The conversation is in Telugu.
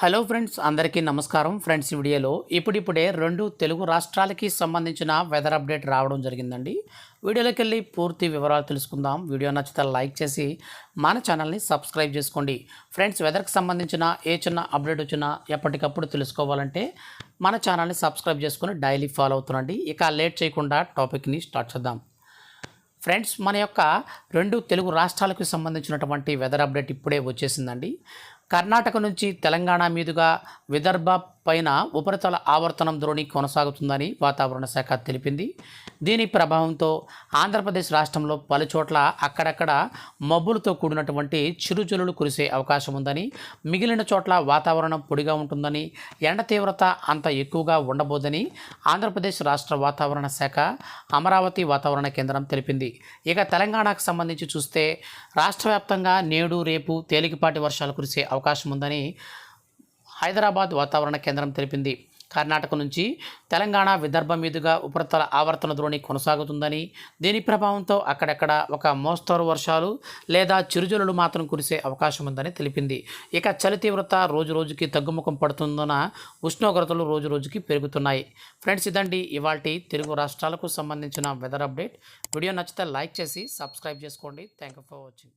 హలో ఫ్రెండ్స్ అందరికీ నమస్కారం. ఫ్రెండ్స్ వీడియోలో ఇప్పుడిప్పుడే రెండు తెలుగు రాష్ట్రాలకి సంబంధించిన వెదర్ అప్డేట్ రావడం జరిగిందండి. వీడియోలోకి వెళ్ళి పూర్తి వివరాలు తెలుసుకుందాం. వీడియో నచ్చితే లైక్ చేసి మన ఛానల్ని సబ్స్క్రైబ్ చేసుకోండి. ఫ్రెండ్స్ వెదర్కి సంబంధించిన ఏ చిన్న అప్డేట్ వచ్చినా ఎప్పటికప్పుడు తెలుసుకోవాలంటే మన ఛానల్ని సబ్స్క్రైబ్ చేసుకొని డైలీ ఫాలో అవుతుండండి. ఇక లేట్ చేయకుండా టాపిక్ని స్టార్ట్ చేద్దాం. ఫ్రెండ్స్ మన యొక్క రెండు తెలుగు రాష్ట్రాలకు సంబంధించినటువంటి వెదర్ అప్డేట్ ఇప్పుడే వచ్చేసిందండి. కర్ణాటక నుంచి తెలంగాణ మీదుగా విదర్భ పైన ఉపరితల ఆవర్తనం ద్రోణి కొనసాగుతుందని వాతావరణ శాఖ తెలిపింది. దీని ప్రభావంతో ఆంధ్రప్రదేశ్ రాష్ట్రంలో పలుచోట్ల అక్కడక్కడ మబ్బులతో కూడినటువంటి చిరుజల్లులు కురిసే అవకాశం ఉందని మిగిలిన చోట్ల వాతావరణం పొడిగా ఉంటుందని ఎండ తీవ్రత అంత ఎక్కువగా ఉండబోదని ఆంధ్రప్రదేశ్ రాష్ట్ర వాతావరణ శాఖ అమరావతి వాతావరణ కేంద్రం తెలిపింది. ఇక తెలంగాణకు సంబంధించి చూస్తే రాష్ట్ర నేడు రేపు తేలికపాటి వర్షాలు కురిసే అవకాశం ఉందని హైదరాబాద్ వాతావరణ కేంద్రం తెలిపింది. కర్ణాటక నుంచి తెలంగాణ విదర్భ మీదుగా ఉపరితల ఆవర్తన ద్రోణి కొనసాగుతుందని దీని ప్రభావంతో అక్కడక్కడ ఒక మోస్తరు వర్షాలు లేదా చిరుజల్లులు మాత్రం కురిసే అవకాశం ఉందని తెలిపింది. ఇక చలి తీవ్రత రోజు రోజుకి తగ్గుముఖం పడుతున్నందున ఉష్ణోగ్రతలు రోజు రోజుకి పెరుగుతున్నాయి. ఫ్రెండ్స్ ఇదండి ఇవాళ తెలుగు రాష్ట్రాలకు సంబంధించిన వెదర్ అప్డేట్. వీడియో నచ్చితే లైక్ చేసి సబ్స్క్రైబ్ చేసుకోండి. Thank you for watching.